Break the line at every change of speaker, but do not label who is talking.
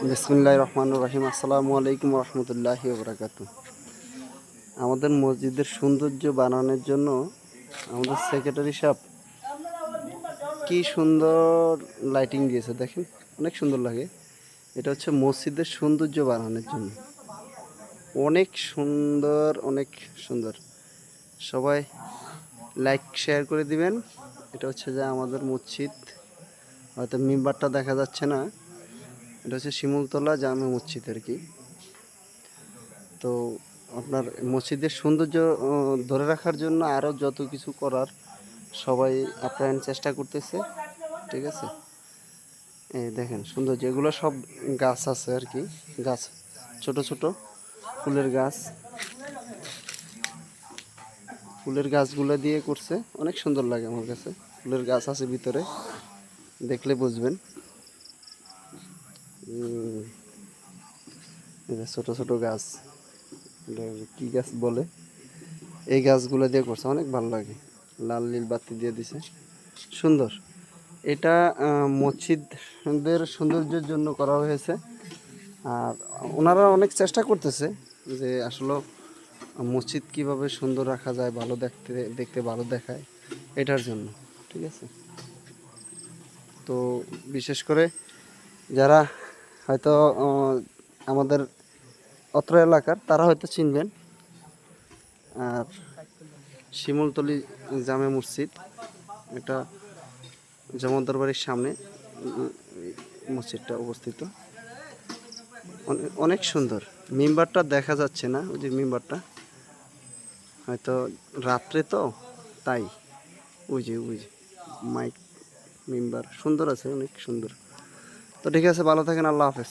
বিসমুল্লাহ রহমান রহিম। আসসালামু আলাইকুম রহমতুল্লাহি বরাকাত আমাদের মসজিদের সৌন্দর্য বানানোর জন্য আমাদের সেক্রেটারি সাহেব কি সুন্দর লাইটিং দিয়েছে দেখেন, অনেক সুন্দর লাগে। এটা হচ্ছে মসজিদের সৌন্দর্য বানানোর জন্য। অনেক সুন্দর অনেক সুন্দর। সবাই লাইক শেয়ার করে দিবেন। এটা হচ্ছে যে আমাদের মসজিদ, হয়তো মেম্বারটা দেখা যাচ্ছে না। এটা হচ্ছে শিমুলতলা জামে মসজিদ আর কি। তো আপনার মসজিদের সৌন্দর্য ধরে রাখার জন্য আরও যত কিছু করার সবাই আপ্যায়ন চেষ্টা করতেছে, ঠিক আছে? এই দেখেন সুন্দর যেগুলো সব গাছ আছে আর কি, গাছ, ছোট ছোট ফুলের গাছ। ফুলের গাছগুলো দিয়ে করছে, অনেক সুন্দর লাগে আমার কাছে। ফুলের গাছ আছে ভিতরে, দেখলে বুঝবেন। ছোট ছোট গাছ। কি গাছ বলে? এই গাছগুলো দিয়ে করছে, অনেক ভালো লাগে। লাল নীল বাতি দিয়ে দিছে। সুন্দর। এটা মসজিদদের সৌন্দর্যের জন্য করা হয়েছে। আর ওনারা অনেক চেষ্টা করতেছে যে আসলে মসজিদ কীভাবে সুন্দর রাখা যায়, ভালো দেখতে দেখতে ভালো দেখায়, এটার জন্য। ঠিক আছে? তো বিশেষ করে যারা হয়তো আমাদের অত্র এলাকার, তারা হয়তো চিনবেন। আর শিমুলতলি জামে মসজিদ, এটা জমদ্দর বাড়ির সামনে মসজিদটা অবস্থিত। অনে- অনেক সুন্দর। মেম্বারটা দেখা যাচ্ছে না, ওই যে মেম্বারটা। হয়তো রাত্রে তো, তাই। ওই যে ওই যে, মাইক, মেম্বার, সুন্দর আছে, অনেক সুন্দর। তো ঠিক আছে ভালো থাকেন আল্লাহ হাফেজ।